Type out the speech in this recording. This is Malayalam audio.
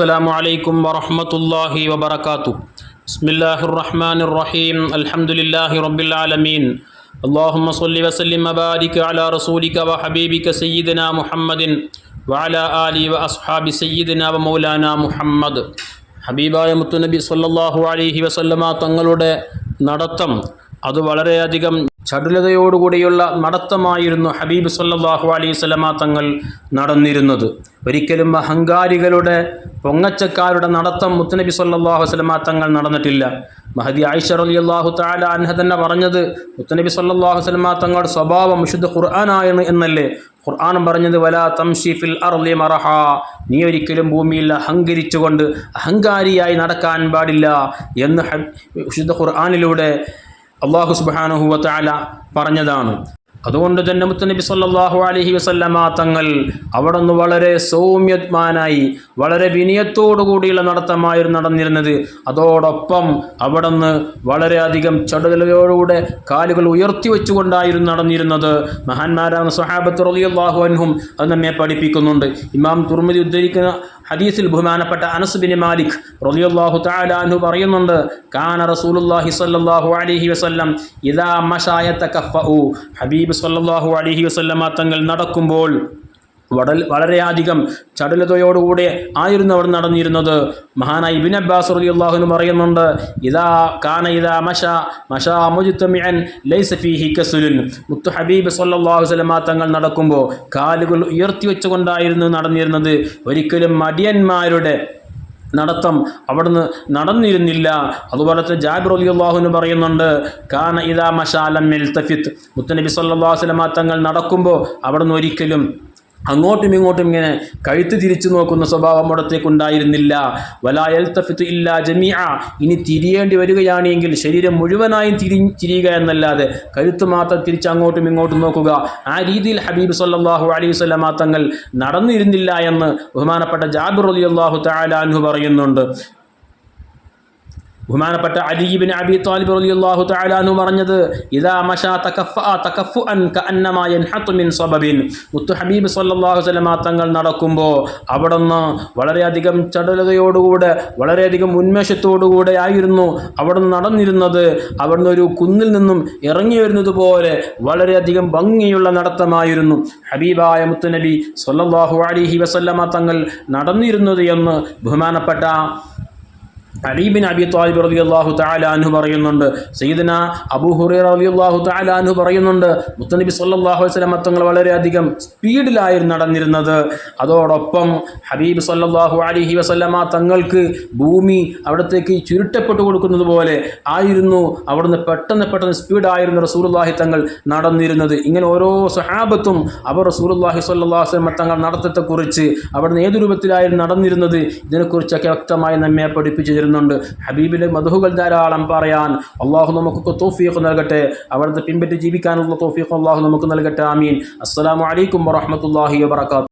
السلام عليكم ورحمة الله وبركاته بسم الله الرحمن الرحيم الحمد لله رب العالمين اللهم صل وسلم وبارك على رسولك وحبيبك سيدنا محمد وعلى آله وأصحاب سيدنا ومولانا محمد ഹബീബായ മുത്തുനബി സല്ലല്ലാഹു അലൈഹി വസല്ലമ തങ്ങളുടെ നടത്തം അത് വളരെയധികം ചടുലതയോടുകൂടിയുള്ള നടത്തമായിരുന്നു ഹബീബ് സല്ലല്ലാഹു അലൈഹി വസല്ലമ തങ്ങൾ നടന്നിരുന്നത് ഒരിക്കലും അഹങ്കാരികളുടെ പൊങ്ങച്ചക്കാരുടെ നടത്തം മുത്തനബി സല്ലാഹു അലൈഹി വസല്ലമ തങ്ങൾ നടന്നിട്ടില്ല. മഹദി ആയിഷ അള്ളാഹു താല അൻഹ തന്നെ പറഞ്ഞത് മുത്തനബി സല്ലാഹു അലൈഹി വസല്ലമ തങ്ങളുടെ സ്വഭാവം വിശുദ്ധ ഖുർആാനായിരുന്നു എന്നല്ലേ? ഖുർആൻ പറഞ്ഞത് വലാ തംഷിഫിൽ അർലി മറഹ. നീ ഒരിക്കലും ഭൂമിയിൽ അഹങ്കരിച്ചുകൊണ്ട് അഹങ്കാരിയായി നടക്കാൻ പാടില്ല എന്ന് വിശുദ്ധ ഖുർആാനിലൂടെ അള്ളാഹു സുബ്ഹാനഹു താല പറഞ്ഞതാണ്. അതുകൊണ്ട് തന്നെ മുത്തനബി സല്ലാഹു അലഹി വസല്ലമ തങ്ങൾ അവിടെ നിന്ന് വളരെ സൗമ്യത്മാനായി വളരെ വിനയത്തോടു കൂടിയുള്ള നടത്തമായിരുന്നു നടന്നിരുന്നത്. അതോടൊപ്പം അവിടെ നിന്ന് വളരെയധികം ചടുതലയോടുകൂടെ കാലുകൾ ഉയർത്തി വെച്ചുകൊണ്ടായിരുന്നു നടന്നിരുന്നത്. മഹാന്മാരാണ് സഹാബത്ത് റളിയല്ലാഹു അൻഹും അത് നമ്മെ പഠിപ്പിക്കുന്നുണ്ട്. ഇമാം തുർമിദി ഉദ്ധരിക്കുന്ന ഹദീസിൽ ബഹുമാനപ്പെട്ട അനസ് ബിൻ മാലിക് റളിയല്ലാഹു തആല അൻഹു പറയുന്നുണ്ട് കാന റസൂലുള്ളാഹി സ്വല്ലല്ലാഹു അലൈഹി വസല്ലം ഇദാ മശാ യതകഫഉ ഹബീബ് സ്വല്ലല്ലാഹു അലഹി വസല്ലമ തങ്ങൾ നടക്കുമ്പോൾ വടൽ വളരെയധികം ചടുലതയോടുകൂടെ ആയിരുന്നു അവർ നടന്നിരുന്നത്. മഹാനായി ബിൻ അബ്ബാസ് റളിയല്ലാഹു അൻഹു പറയുന്നുണ്ട് ഇദാ കാന ഇദാ മഷ മഷാ മുജ്തമിഅൻ ലൈസ ഫീഹി കസുലുൻ. മുത്തു ഹബീബ് സല്ലല്ലാഹു അലൈഹി തങ്ങൾ നടക്കുമ്പോൾ കാലുകൾ ഉയർത്തി വെച്ചുകൊണ്ടായിരുന്നു നടന്നിരുന്നത്. ഒരിക്കലും മടിയന്മാരുടെ നടത്തം അവിടുന്ന് നടന്നിരുന്നില്ല. അതുപോലെ തന്നെ ജാബിർ അലി അള്ളാഹുവിന് പറയുന്നുണ്ട് കാന ഇതാ മഷാലം മുത്തനബി വസല്ലമ തങ്ങൾ നടക്കുമ്പോൾ അവിടുന്ന് ഒരിക്കലും അങ്ങോട്ടും ഇങ്ങോട്ടും ഇങ്ങനെ കഴുത്ത് തിരിച്ചു നോക്കുന്ന സ്വഭാവം അവിടത്തേക്ക് ഉണ്ടായിരുന്നില്ല വലായൽ തഫിത്ത് ഇല്ല ജമിയ ഇനി തിരിയേണ്ടി വരികയാണെങ്കിൽ ശരീരം മുഴുവനായും തിരി തിരിയുക എന്നല്ലാതെ കഴുത്ത് മാത്രം തിരിച്ച് അങ്ങോട്ടും ഇങ്ങോട്ടും നോക്കുക. ആ രീതിയിൽ ഹബീബ് സല്ലാഹു അലൈഹി വസല്ലമ തങ്ങൾ നടന്നിരുന്നില്ല എന്ന് ബഹുമാനപ്പെട്ട ജാബിർ അലി അള്ളാഹു താലാൻഹു പറയുന്നുണ്ട്. ബഹുമാനപ്പെട്ട അലിബിൻ അബി താലിബ് റളിയല്ലാഹു തആല താലു പറഞ്ഞത് ഇദാ മശാ തകഫഅ തകഫുഅൻ കഅന്നമാ യൻഹതു മിൻ സബബിൻ. മുത്തു ഹബീബ് സല്ലല്ലാഹു അലൈഹി വസല്ലമ തങ്ങൾ നടക്കുമ്പോൾ അവിടുന്ന് വളരെയധികം ചടുലതയോടുകൂടെ വളരെയധികം ഉന്മേഷത്തോടുകൂടെ ആയിരുന്നു അവിടുന്ന് നടന്നിരുന്നത്. അവിടുന്ന് ഒരു കുന്നിൽ നിന്നും ഇറങ്ങി വരുന്നത് പോലെ വളരെയധികം ഭംഗിയുള്ള നടത്തമായിരുന്നു. ഹബീബായ മുത്തുനബി സല്ലല്ലാഹു അലൈഹി വസല്ലമ തങ്ങൾ നടന്നിരുന്നത് എന്ന് ബഹുമാനപ്പെട്ട അലീബിൻ അബി താലിബ് റലി അള്ളാഹു താലാൻഹു പറയുന്നുണ്ട് സയ്യിദന അബൂ ഹുറൈറ റലി അള്ളാഹു താലാൻഹു പറയുന്നുണ്ട് മുത്തനബി സല്ലാഹു വസ്ലം തങ്ങൾ വളരെയധികം സ്പീഡിലായിരുന്നു നടന്നിരുന്നത്. അതോടൊപ്പം ഹബീബ് സല്ലാഹു അലിഹി വസല്ലമ തങ്ങൾക്ക് ഭൂമി അവിടത്തേക്ക് ചുരുട്ടപ്പെട്ടു കൊടുക്കുന്നത് പോലെ ആയിരുന്നു. അവിടുന്ന് പെട്ടെന്ന് പെട്ടെന്ന് സ്പീഡായിരുന്നു റസൂലുള്ളാഹി തങ്ങൾ നടന്നിരുന്നത്. ഇങ്ങനെ ഓരോ സഹാബത്തും അവർ റസൂലുള്ളാഹി സല്ലാഹു വസല്ലം തങ്ങൾ നടത്തത്തെക്കുറിച്ച് അവിടുന്ന് ഏത് രൂപത്തിലായിരുന്നു നടന്നിരുന്നത് ഇതിനെക്കുറിച്ചൊക്കെ വ്യക്തമായി നമ്മെ പഠിപ്പിച്ചു തരുന്നുണ്ട് ഹബീബിലെ മധുഹുകൾ ധാരാളം പറയാൻ അള്ളാഹു നമുക്ക് തോഫീഖ് നൽകട്ടെ. അവിടുത്തെ പിൻപറ്റി ജീവിക്കാനുള്ള തോഫീഖ് അള്ളാഹു നമുക്ക് നൽകട്ടെ. ആമീൻ. അസ്സലാമു അലൈക്കും വറഹ്മത്തുള്ളാഹി വബറകാതുഹു.